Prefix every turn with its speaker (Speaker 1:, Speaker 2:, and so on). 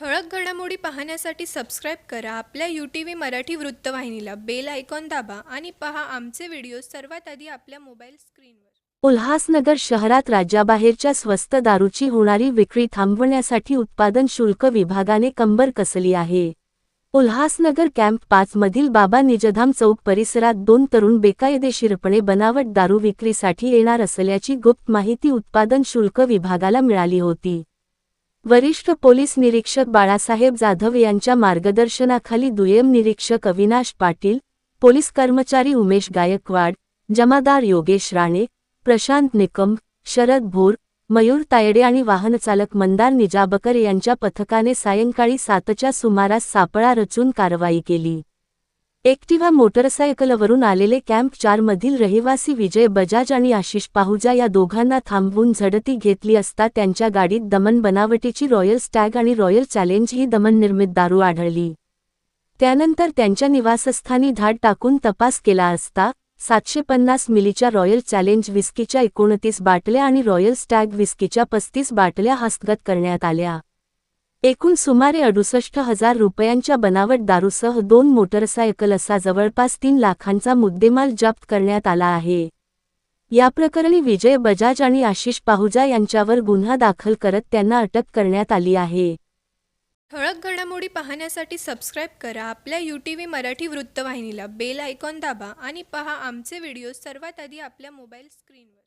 Speaker 1: ठळक घडामोडी पाहण्यासाठी सबस्क्राईब करा. आपल्या यू टी व्ही मराठी वृत्तवाहिनीला बेल आयकॉन दाबा आणि पहा आमचे व्हिडिओ सर्वात आधी आपल्या मोबाईल स्क्रीनवर
Speaker 2: उल्हासनगर शहरात राज्याबाहेरच्या स्वस्त दारूची होणारी विक्री थांबवण्यासाठी उत्पादन शुल्क विभागाने कंबर कसली आहे? उल्हासनगर कॅम्प पाच मधील बाबा निजधाम चौक परिसरात दोन तरुण बेकायदेशीरपणे बनावट दारू विक्रीसाठी येणार असल्याची गुप्त माहिती उत्पादन शुल्क विभागाला मिळाली होती. वरिष्ठ पोलीस निरीक्षक बाळासाहेब जाधव यांच्या मार्गदर्शनाखाली दुय्यम निरीक्षक अविनाश पाटील पोलीस कर्मचारी उमेश गायकवाड जमादार योगेश राणे प्रशांत निकम शरद भोर मयूर तायडे आणि वाहनचालक मंदार निजाबकर यांच्या पथकाने सायंकाळी सातच्या सुमारास सापळा रचून कारवाई केली. एक्टिव्हा मोटरसायकलवरून आलेले कॅम्प चारमधील रहिवासी विजय बजाज आणि आशिष पाहुजा या दोघांना थांबवून झडती घेतली असता त्यांच्या गाडीत दमन बनावटीची रॉयल स्टॅग आणि रॉयल चॅलेंज ही दमन निर्मित दारू आढळली. त्यानंतर त्यांच्या निवासस्थानी धाड टाकून तपास केला असता सातशे पन्नास मिलीच्या रॉयल चॅलेंज विस्कीच्या एकोणतीस बाटल्या आणि रॉयल स्टॅग विस्कीच्या पस्तीस बाटल्या हस्तगत करण्यात आल्या. एकूण सुमारे अडुसष्ट हजार रुपयांच्या बनावट दारूसह दोन मोटरसायकल असा जवळपास तीन लाखांचा मुद्देमाल जप्त करण्यात आला आहे. या प्रकरणी विजय बजाज आणि आशिष पाहुजा यांच्यावर गुन्हा दाखल करत त्यांना अटक करण्यात आली आहे.
Speaker 1: ठळक घडामोडी पाहण्यासाठी सबस्क्राईब करा. आपल्या यू टी व्ही मराठी वृत्तवाहिनीला बेल आयकॉन दाबा आणि पहा आमचे व्हिडिओ सर्वात आधी आपल्या मोबाईल स्क्रीनवर